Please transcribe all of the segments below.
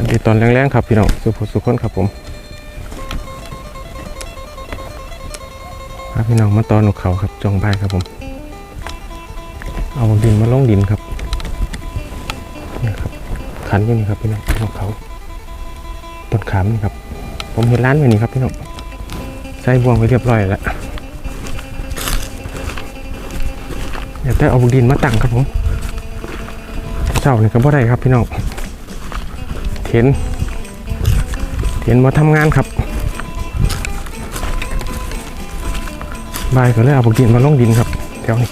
ันนี้ตอนแรงๆครับพี่น้องสุขสุขคนครับผมครับพี่น้องมาตอนหนกเขาครับจองใบครับผม เอาดินมาลงดินครับนี่ครับขันอยู่นี่ครับพี่น้องนกเขาต้นขามนี่ครับ ผมเห็นร้านไว้นี่ครับพี่น้องใส่บวงไว้เรียบร้อยแล้วเดี๋ยวแต่เอาดินมาตั้งครับผมเจ้านี่ก็บ่ได้ครับพี่น้อง เทียนเข็นมาทำงานครับบายก็เลยเอาบุกดินมาลงดินครับแถวนี้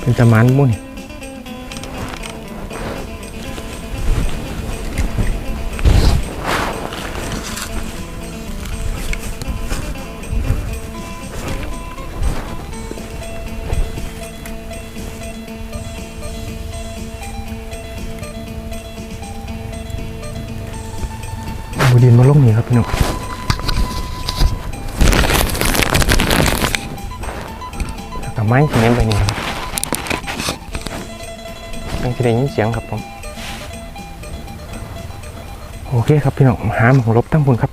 เป็นตะมานมุ่น เอาดินมาลงนี่ครับพี่น้องแล้วก็ไม้เน้นไปนี่ครับตั้งที่ได้ยินเสียงครับผม โอเคครับพี่น้องหาหมองลบตั้งบนครับ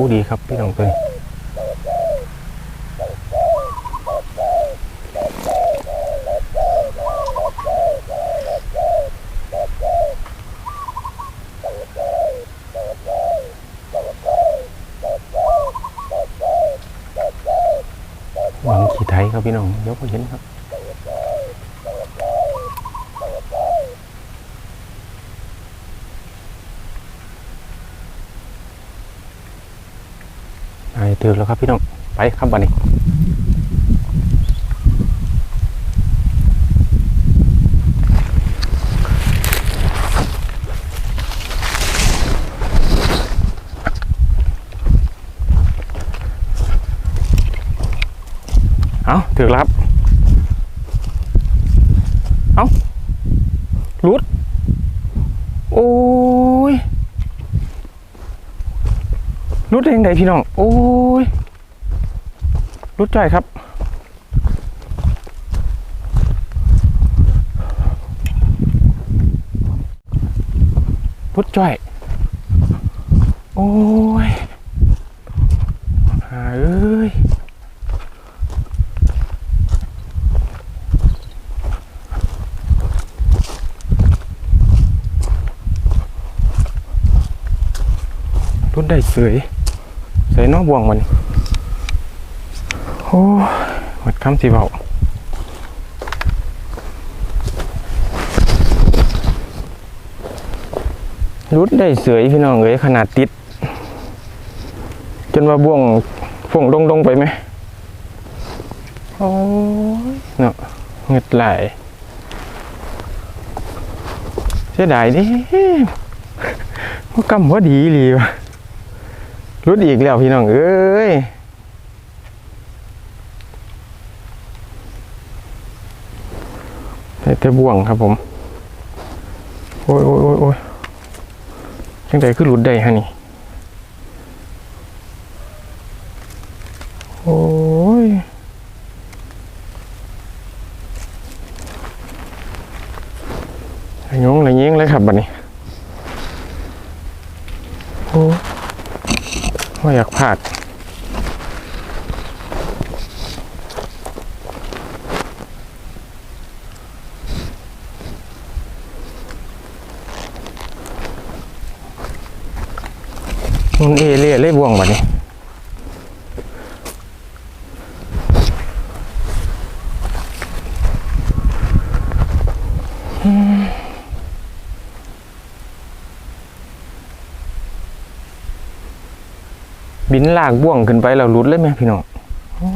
โอ้กูดีครับพี่น้องตัวนี้หวังขี่ไทยครับพี่น้องยกไปเห็นครับ ไอ้ตื่นแล้วครับพี่น้อง ไปครับบันนี้เอาถึงแล้วครับ เอารุด โอ้ย รุดเองไดพี่น้อง โอ้ยรุดจ่อยครับ รุดจ่อย โอ้ยหาเอ้ยรุดได้เสย ส่นอกบ่วงมันโอ้ยหมดคำสิเบารุดได้เสยพี่น้องเอ้ยขนาดติด จนว่าบ่วงฝงดงดงๆไปไหมโอ้ยเนาะเงึดไหลายเสียดายดิว่ากำว่าดีอีหลีวะ รุดอีกแล้วพี่น้องเอ้ยแต่บ่วงครับผม โอ้ยโอ้ยโอ้ยโอ้ยจังใดคือรุดได้ฮะนี่ โอ้ยระยงระยิงเลยครับบัดนี้ โอ้ย ว่าดมันเอเล่เล่บ่วงแบบนี้ นลากบ่วงขึ้นไปแล้วหลุดเลยไหมพี่น้องโอ้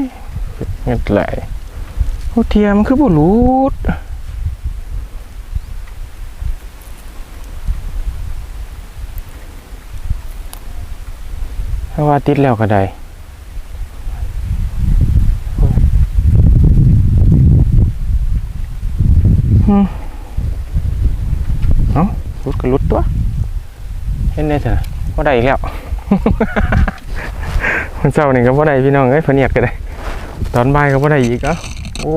ยเงียบไหลโอ้เทียมนคือบ่หลุดถ้าว่าติดแล้วก็ได้อืมเอารุดก็รุดตัว เห็นได้เถอะว่าได้อีกแล้ว มันเศร้านี่ก็ว่ได้พี่น้องเอ้ยเพนเนียกก็ได้ ตอนบ่ายก็ว่ได้อีกอ้าโอ้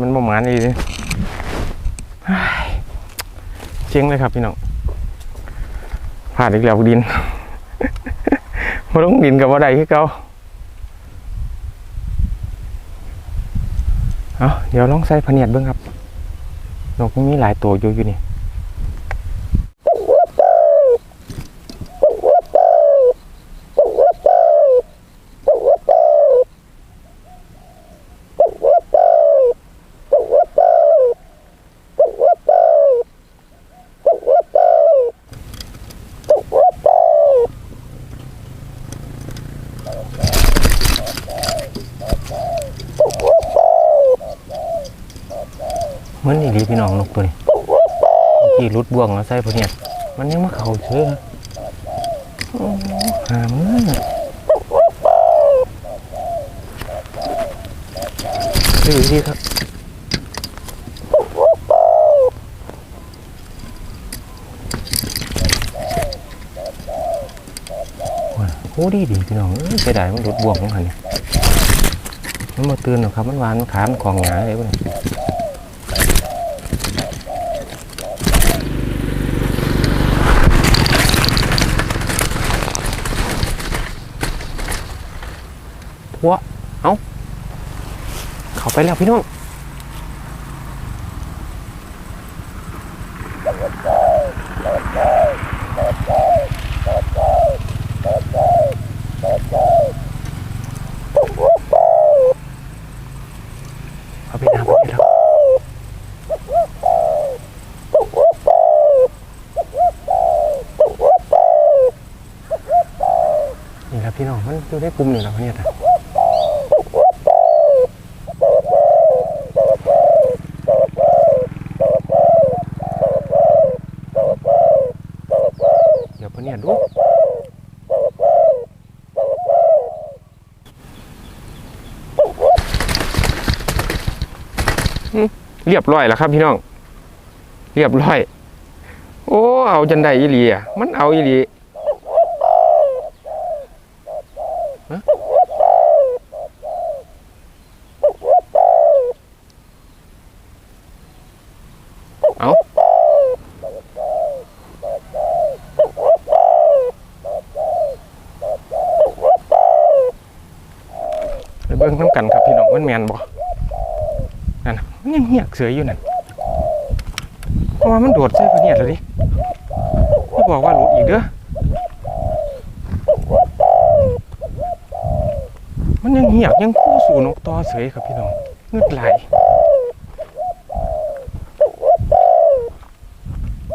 มันบ่หมานอีกเลยเฮ้ยเจ๊งเลยครับพี่น้องผ่านอีกแล้วดินมาลงดินกับว่าใดคือเก่าเอาเดี๋ยวลองใส่พเนียดเบิ้งครับนกมีหลายตัวอยู่อยู่นี่ มันดีพี่น้องนกตัวนี้เมื่อกี้รุดบ่วงแล้วใส่พวกเนี่ยมันยังมาเข่าเชื่อหามือดูดีครับโอ้ดีดีพี่น้องเอ้ยไปได้มันรุดบ่วงของหันเนี่ยมันมาตื่นหรอกครับ มันหวานมันขามันของหงายเลยพวกนี้ัว เอาเข้าไปแล้วพี่น้องเอาไปน้ำไปแล้วนี่ครับพี่น้องมันอยู่ในกลุ่มนี่แหละเนี่ยนะ เดี๋ยวพะเนี่ยดูอืม เรียบร้อยแล้วครับพี่น้อง เรียบร้อย โอ้ เอาจันไดอีหลีอะมันเอาอีหลีฮะเอาไปเบิ่งน้ำกันครับพี่น้องมันแมนบ่ นั่นมันยังเหียกเสืออยู่นั่นเพราะว่ามันโดดใส่พะเนียดแล้วดิไม่บอกว่าหลุดอีกเด้อมันยังเหียกยังคู่สู่นกต่อเสยครับพี่น้องเงืดไหล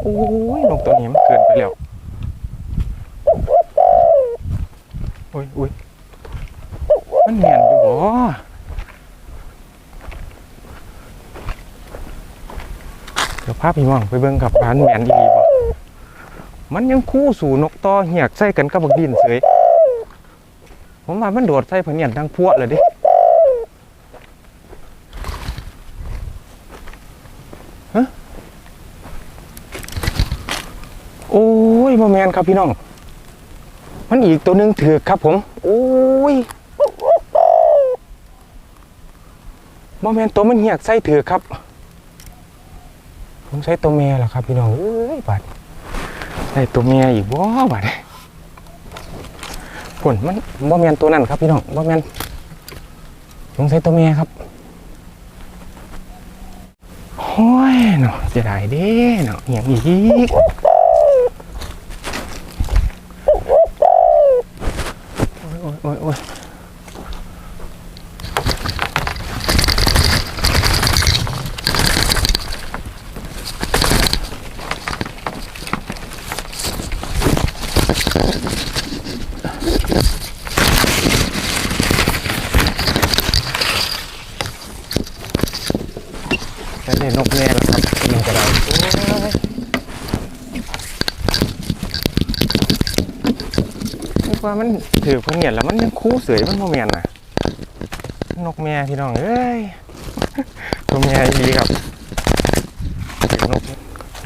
โอ้ยนกตัวนี้มันเกินไปแล้วโอ้ยโอ้ย มันแม่นอยู่บ่ เดี๋ยวพาพี่น้องไปเบิ่งกับร้านแมนอีบมันยังคู่สู่นกต่อเหียกใส่กันกับบักดินเสยผมว่ามันโดดใส่พะเนียนทั้งพวกเลยดิฮะโอ้ยบ่แมนครับพี่น้อง มันอีกตัวนึงถือกครับผม โอ้ยบ่แมนตัวมันเหียกใส่ถือครับ ผมใช้ตัวเมียแหละครับพี่น้องเอ้ยบัดใช้ตัวเมียอีกบ่บัดผลมันบ่แมนตัวนั้นครับพี่น้องบ่แมนผมใช้ตัวเมียครับโอ้ยเนาะจะได้เด้เนาะอย่างอีกโอ้ยโอ้ยโอ้ย จะได้นกแน่แล้วครับยิงกระดาษโอ้ยนึกว่ามันถือพะเนียดแล้วมันยังคู่เสยมันโมเมนน่ะ นกแม่พี่น้องเอ้ยตัวแม่ดีครับ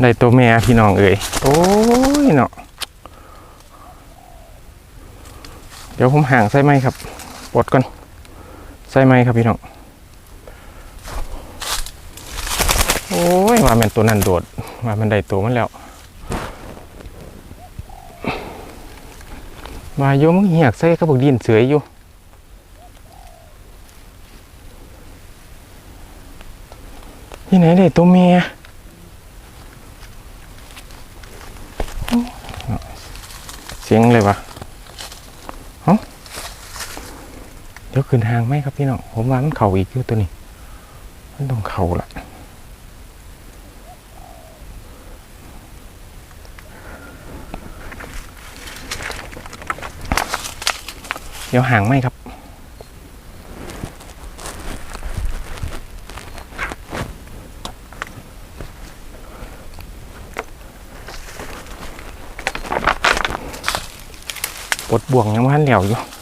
ได้ตัวแม่พี่น้องเอ้ยโอ้ยเนาะ เดี๋ยวผมห่างใส่ไม้ครับปลดก่อนใส่ไม้ครับพี่น้องโอ้ยว่าแมันตัวนั้นโดดว่ามันได้ตัวมันแล้วว่าโยมึงเหียกใส่กระบอกดินเสืออยู่ที่ไหนได้ตัวเมียเสียงเลยวะ ดี๋ยวขึ้นหางไหมครับพี่น้องผมว่ามันเข่าอีกอยู่ตัวนี้ มันต้องเข่าละเดี๋ยวหางไหมครับปดบ่วงยังมันเหลวอยู่